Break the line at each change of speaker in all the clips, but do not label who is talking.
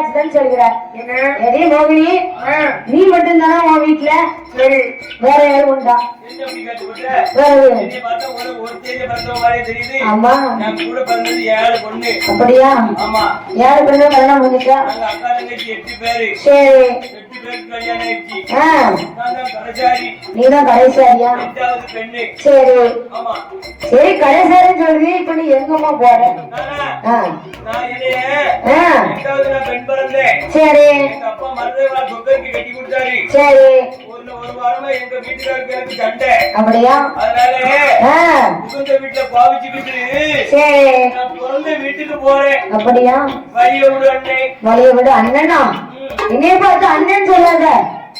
காட்சிதான் சொல்கிறார் எதே மோகினி நீ மட்டும்தானா உன் வீட்டுல
சரி.
வேற யாரும் உண்டா. ஆமா.
பிறந்தது ஏழு பொண்ணு.
அப்படியா?
ஆமா.
யாரு பண்ண கல்யாணம் பண்ணிட்டா. சரி.
கடைசாரி.
நீதான் கடைசாரியா. சரி. சரி கடைசாரின்னு சொல்றீ இப்ப நீ எங்கம்மா போற. சரி. சரி. அப்படியா?
வீட்டுக்கு போறேன்.
அப்படியா?
வழிய விடு
அண்ணனா? என்னைய பார்த்து அண்ணன் சொல்லாத.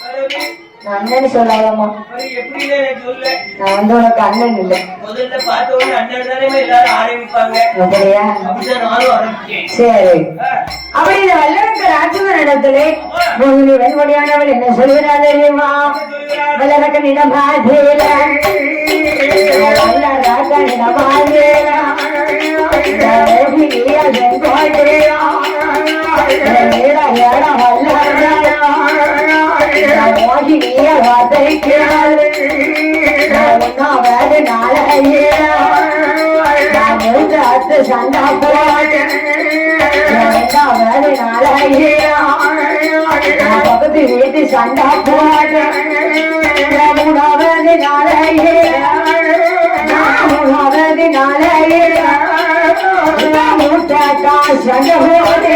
அதாவது,
நான் அண்ணன் சொல்லாதம்மா. நான் வந்து உனக்கு அண்ணன் இல்லை.
முதல்ல பார்த்த உடனே அண்ணன் தானே எல்லாரும் ஆரம்பிப்பாங்க.
அப்படியா? சரி. அப்படி இந்த வல்லரக்க இடத்திலே மோகினி வெண்மொழியானவள் என்ன சொல்கிறார் தெரியுமா?
என்ன சொல்கிறார்?
வல்லரக்கனிடம் ஆதேல வல்லரக்கனிடம் சண்டா போட்டேன் பக்கத்து வீட்டு சண்டா போடு மூணாவது நாளையே. மூணாவது நாளையே. மூட்டாக்கா சண்டை போடு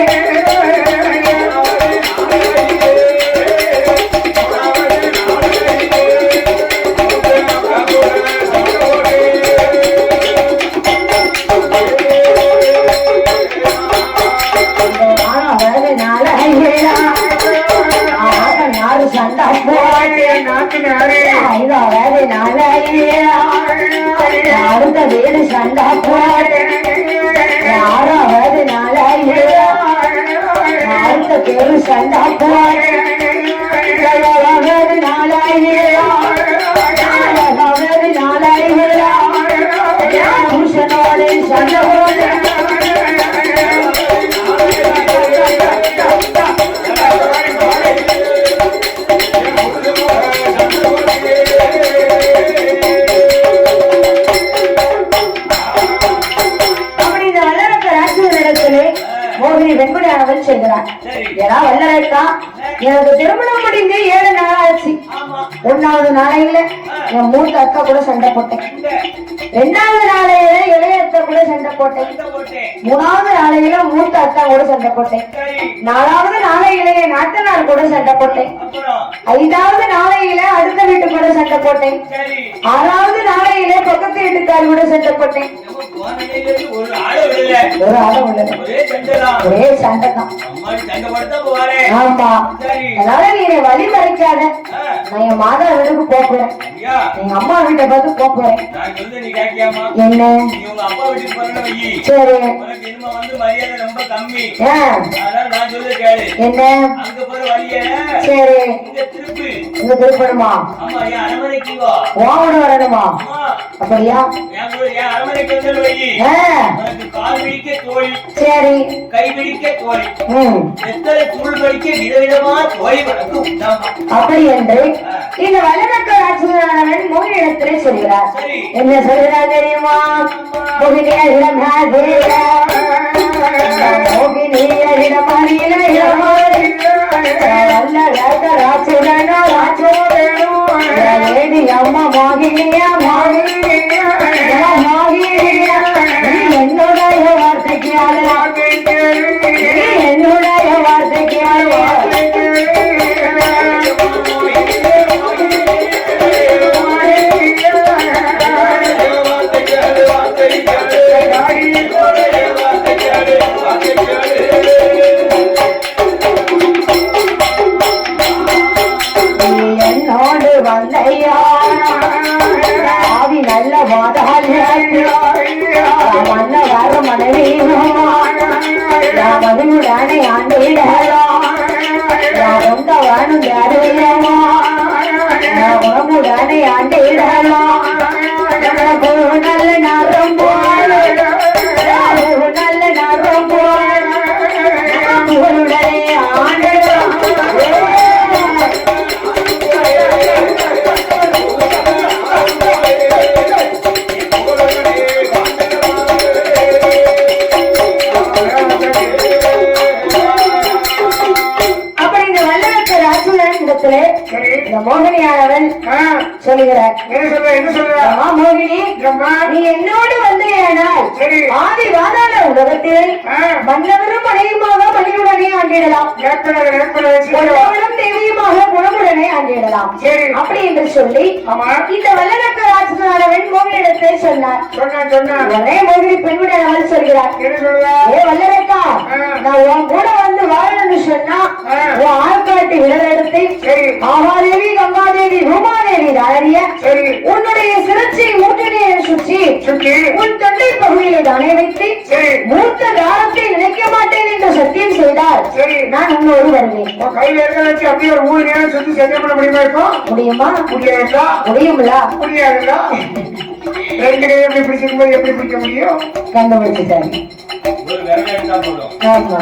ஐந்தாவது நாளையே அடுத்த வீடு சண்டை போடு ஆறாவது நாளையே அடுத்த தெரு சண்டை போடு ஏழாவது எனக்கு திருமணம் முடிந்து ஏழு நாள் ஆச்சு ஒன்னாவது நாளையில என் மூத்த அக்கா கூட சண்டை போட்டேன். ரெண்டாவது நாளையில இளைய அக்கா கூட சண்டை போட்டேன். மூணாவது நாளையில மூத்த அக்கா கூட சண்டை போட்டேன். நாலாவது நாளையில என் நாத்தனார் கூட சண்டை போட்டேன். ஐந்தாவது நாளையில அடுத்த வீட்டு கூட சண்டை போட்டேன். ஆறாவது நாளையில பக்கத்து வீட்டுக்காரி கூட சண்டை போட்டேன்.
ஒரு
ஆளம் உள்ளது
ஒரே சண்டை தான்
ஆமா. அதனால நீ என்னை வழி மறைக்காத. நான் என் மாதா வீட்டுக்கு போக போறேன். எங்க அம்மா வீட்டை பார்த்து போக போறேன். என்ன?
நீ உங்க அப்பா வீட்டுக்கு போறேன்னு வையி
சரி.
உனக்கு இனிமே வந்து மரியாதை ரொம்ப கம்மி. அதனால நான் கேளு.
என்ன?
அங்க போற வழிய
சரி.
இங்க திருப்பு
இங்க திருப்பணுமா
ஆமா என் அரமனைக்கு
ஓவன வரணுமா? அப்படியா?
என் கூட என் அரமனைக்கு வந்து வையி
ஆ,
உனக்கு கால் பிடிக்க தோழி
சரி.
கை பிடிக்க தோழி எத்தனை தூள் படிக்க விதவிதமா தோழி வழக்கு உண்டாமா
அப்படி என்று இந்த வல்லரக்க ராட்சசனானவன் மோகினிடத்திலே சொல்கிறார். என்ன சொல்கிறார் தெரியுமா? மோகினியிடம் மோகினியிடம் அம்மா மோகினியா மோகினியா. ரொம்ப வேணும் சொல்லுகிறார்
என்ன சொல்ற
மோகினி நீ என்னோடு. ஆதி உலகத்தில்
ஆ,
மன்னவரும் மனைவியுமாக மணியுடனே ஆண்டிடலாம். தேவியுமாக
சரி
அப்படி என்று சொல்லி இந்த வல்லரக்க ராஜனானவன் மோகினிடத்தை சொன்னார்.
சொன்னா சொன்னா
உடனே மோகினி பெண்ணுடன் சொல்கிறார்.
என்ன சொல்ற
ஏ வல்லரக்கா. நான் உன் கூட வந்து வாழணும்னு சொன்னா. உன் ஆள்காட்டி விரல் எடுத்து மகாதேவி கங்காதேவி ரூமாதேவி
சரி.
உன்னுடைய சிறச்சி மூட்டினையை சுற்றி உன் தொண்டை பகுதியை தானே வைத்து
சரி.
மூத்த தாரத்தை நினைக்க மாட்டேன் என்று சத்தியம் செய்தால்
சரி
நான் உன்னோடு வருவேன்
உன் கையில இருக்க வச்சு அப்படியே ஒரு மூணு நேரம் சுத்தி சத்தியம் பண்ண முடியுமா இருக்கும்
முடியுமா?
முடியாதுங்களா?
முடியுங்களா?
முடியாதுங்களா? ரெண்டு கையை எப்படி பிடிச்சிக்கும் போது எப்படி பிடிக்க முடியும்?
கண்டுபிடிச்சிட்டாரு ஆமா.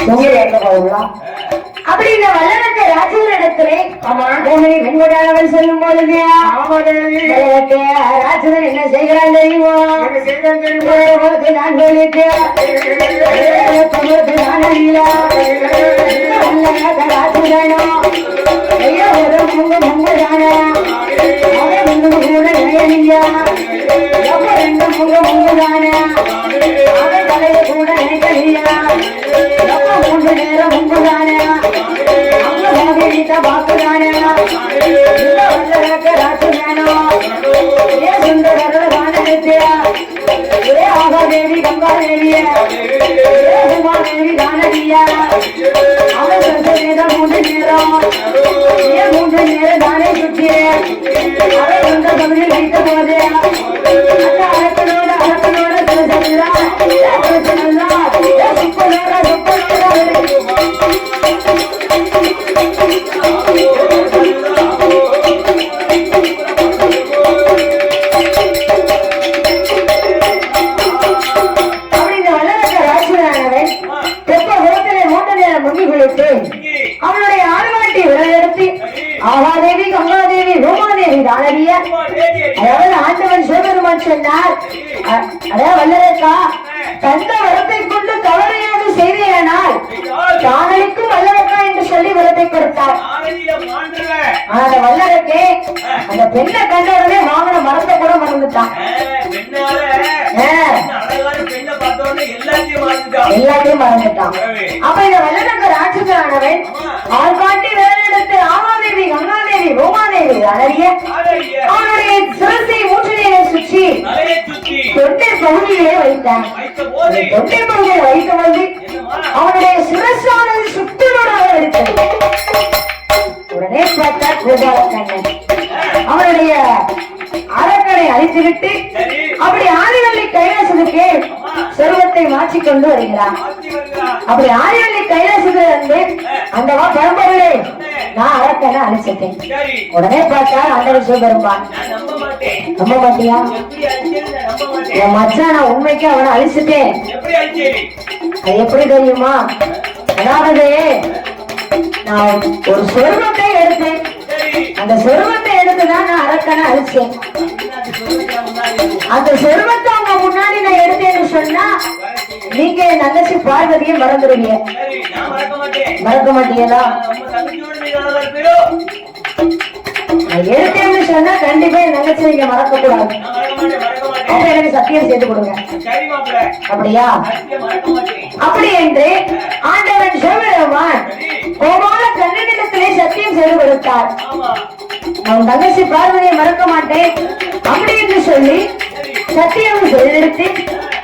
தொங்கி வைக்க போகலாம் அப்படி இந்த வல்லரக்க ராஜனிடத்திலே
ஆமா
மோகினி வெண்கொடானவன் சொல்லும் பொழுது ராஜன் என்ன செய்கிறான் தெரியுமா? நான் சொல்லிட்டு நான் அறியலா. ராஜனோ ஐயோ ஒரு முங்க முங்கதானா அவன் முங்க கூட நினையா எப்ப ரெண்டு முங்க முங்கதானா அவன் தலையை கூட நினைக்கலையா எப்ப மூன்று நேரம் முங்குதானா அங்க மூன்று நேரம் தானே சுற்றி அவன் சொந்த பகுதியில் வைத்த போது ஆழ்வாட்டி ஆகாதேவி கங்காதேவி ரோமாதேவி தானவிய அதாவது ஆண்டவன் சிவபெருமான் சொன்னார். அ- அதாவது வல்லரக்கா தந்த வரத்தை கொண்டு தவறையாது செய்தேனால் தானலுக்கும் வல்லரக்கா என்று சொல்லி வரத்தை கொடுத்தார். அந்த வல்லரக்கே அந்த பெண்ணை கண்ட வாங்கின மரத்தை கூட மறந்துட்டான். எல்லாத்தையும் மறந்துட்டான். அப்ப இந்த வல்லரக்க ராட்சசானவன் ஆள் காட்டி வேற அவனுடைய சிரசை மூச்சனையை சுற்றி தொண்டை பகுதியிலே வைத்தான். தொண்டை பகுதியை வைத்த வந்து அவனுடைய சிரசானது சுத்தனோடாக எடுத்தது உடனே பார்த்தா கோபால கண்ணன் அவனுடைய அழித்துவிட்டு அப்படி ஆதிவள்ளி கைலாசத்துக்கு செல்வத்தை மாற்றிக் கொண்டு வருகிறான் அப்படி ஆதிவள்ளி கைலாசத்துல இருந்து அந்த வா நான் அரக்கனை அழிச்சிட்டேன் உடனே பார்த்தா அந்த சிவபெருமான்
நம்ப
மாட்டியா? என் மச்சான் நான் உண்மைக்கு அவனை அழிச்சிட்டேன் அது எப்படி தெரியுமா? அதாவது நான் ஒரு சொர்வத்தை எடுத்தேன். அந்த சொர்வத்தை எடுத்துதான் நான் அரக்கனை அழிச்சேன் அந்த சொர்வத்தை அவங்க முன்னாடி நான் எடுத்தேன்னு சொன்னா நீங்க என் தங்கச்சி பார்வதியை மறந்துடுவீங்க.
மறக்க
மாட்டீங்களா? எடுத்தேன்னு சொன்னா கண்டிப்பா என் தங்கச்சி நீங்க மறக்க கூடாது அப்ப எனக்கு சத்தியம் செய்து கொடுங்க. அப்படியா? அப்படி என்று ஆண்டவன் சிவபெருமான் கோபால கண்ணனிடத்திலே சத்தியம் செய்து கொடுத்தார். நான் தங்கச்சி பார்வதியை மறக்க மாட்டேன். அப்படி என்று சொல்லி சத்தியம் செய்தெடுத்து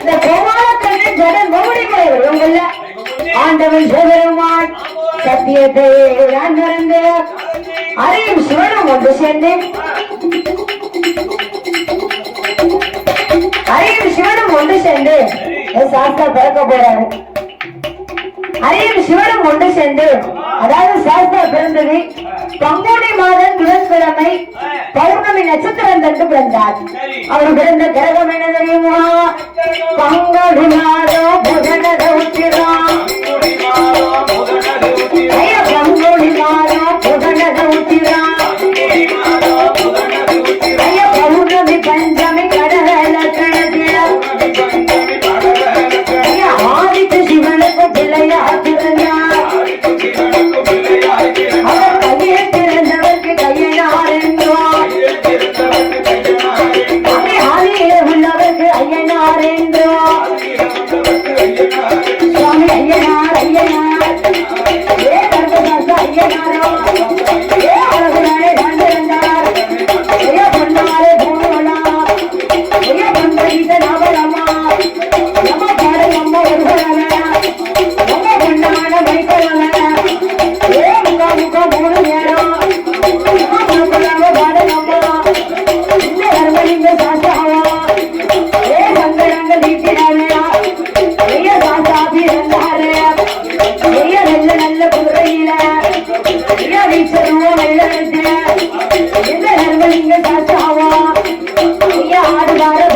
இந்த கோபால ஜன ஜடன் மோடி முறை வருவங்கள்ல ஆண்டவன் சிவபெருமான் சத்தியத்தை நான் மறந்து அறியும் சிவனும் ஒன்று சேர்ந்து அறியும் சிவனும் ஒன்று சேர்ந்து என் சாஸ்தா பிறக்க போறாரு. அறியும் சிவனும் ஒன்று சேர்ந்து அதாவது சாஸ்தா பிறந்தது பங்குனி மாதம் புதன்கிழமை பௌர்ணமி நட்சத்திரம் தந்து பிறந்தார். அவர் பிறந்த கிரகம் என்ன தெரியுமா? பங்குனி மாதம் புதனத ஆடுவாரோ